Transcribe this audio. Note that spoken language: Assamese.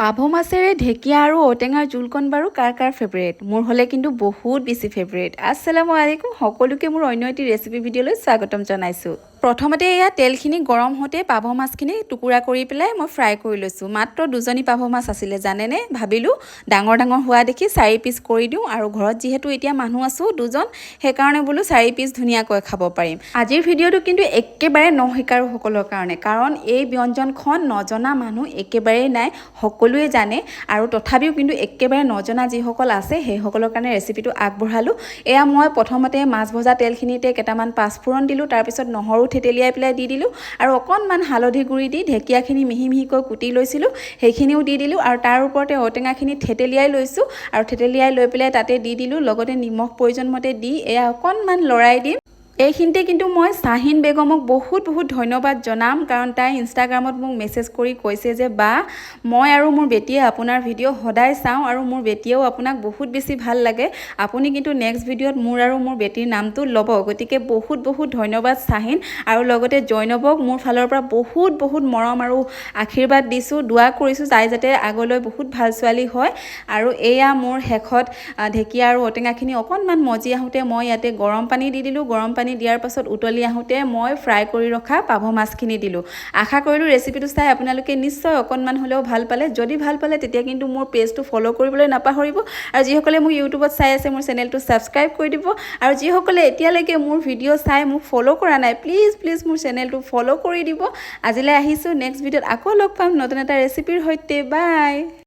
পাভ মাছেৰে ঢেকীয়া আৰু ঔটেঙাৰ জোলকণ বাৰু কাৰ কাৰ ফেভৰেট মোৰ হ'লে কিন্তু বহুত বেছি ফেভৰেট আছালামু আলাইকুম সকলোকে মোৰ অন্য এটি ৰেচিপি ভিডিঅ'লৈ স্বাগতম জনাইছোঁ। প্ৰথমতে এয়া তেলখিনি গৰম হওঁতে পাভ মাছখিনি টুকুৰা কৰি পেলাই মই ফ্ৰাই কৰি লৈছোঁ। মাত্ৰ দুজনী পাভ মাছ আছিলে জানেনে? ভাবিলোঁ ডাঙৰ ডাঙৰ হোৱা দেখি চাৰি পিচ কৰি দিওঁ আৰু ঘৰত যিহেতু এতিয়া মানুহ আছোঁ দুজন সেইকাৰণে বোলো চাৰি পিচ ধুনীয়াকৈ খাব পাৰিম। আজিৰ ভিডিঅ'টো কিন্তু একেবাৰে নশিকাৰুসকলৰ কাৰণে কাৰণ এই ব্যঞ্জনখন নজনা মানুহ একেবাৰেই নাই সকলোৱে জানে আৰু তথাপিও কিন্তু একেবাৰে নজনা যিসকল আছে সেইসকলৰ কাৰণে ৰেচিপিটো আগবঢ়ালোঁ। এয়া মই প্ৰথমতে মাছ ভজা তেলখিনিতে কেইটামান পাঁচফোৰণ দিলোঁ তাৰপিছত নহৰু থেতেলিয়াই পেলাই দি দিলোঁ আৰু অকণমান হালধি গুড়ি দি ঢেকীয়াখিনি মিহি মিহিকৈ কুটি লৈছিলোঁ। সেইখিনিও দি দিলোঁ আৰু তাৰ ওপৰতে ঔটেঙাখিনি থেতেলিয়াই লৈছোঁ। আৰু থেতেলিয়াই লৈ পেলাই তাতে দি দিলোঁ। লগতে নিমখ প্ৰয়োজন মতে দি এয়া অকণমান লৰাই দিম। এইখিনিতে কিন্তু মই চাহিন বেগমক বহুত বহুত ধন্যবাদ জনাম কাৰণ তাই ইনষ্টাগ্ৰামত মোক মেছেজ কৰি কৈছে যে বা মই আৰু মোৰ বেটীয়ে আপোনাৰ ভিডিঅ' সদায় চাওঁ আৰু মোৰ বেটীয়েও আপোনাক বহুত বেছি ভাল লাগে। আপুনি কিন্তু নেক্সট ভিডিঅ'ত মোৰ আৰু মোৰ বেটীৰ নামটো ল'ব। গতিকে বহুত বহুত ধন্যবাদ চাহিন আৰু লগতে জৈনৱক মোৰ ফালৰ পৰা বহুত বহুত মৰম আৰু আশীৰ্বাদ দিছোঁ দোৱা কৰিছোঁ তাই যাতে আগলৈ বহুত ভাল ছোৱালী হয়। আৰু এয়া মোৰ শেষত ঢেকীয়া আৰু ঔটেঙাখিনি অকণমান মজি আহোঁতে মই ইয়াতে গৰম পানী দি দিলোঁ। গৰম পানী দিয়াৰ পাছত উতলি আহোঁতে মই ফ্ৰাই কৰি ৰখা পাভ মাছখিনি দিলোঁ। আশা কৰিলোঁ ৰেচিপিটো চাই আপোনালোকে নিশ্চয় অকণমান হ'লেও ভালো পালে। যদি ভালো পালে, তেতিয়া কিন্তু মোৰ পেজটো ফ'ল' কৰিবলৈ নাপাহৰিব আৰু যিসকলে মোক ইউটিউবত চাই আছে, মোৰ চেনেলটো ছাবস্ক্ৰাইব কৰি দিব। আৰু যিসকলে এতিয়ালৈকে মোৰ ভিডিঅ' চাই মোক ফ'ল' কৰা নাই প্লিজ প্লিজ মোৰ চেনেলটো ফ'ল' কৰি দিব। আজিলৈ আহিছোঁ নেক্সট ভিডিঅ'ত আকৌ লগ পাম নতুন এটা ৰেচিপিৰ সৈতে। বাই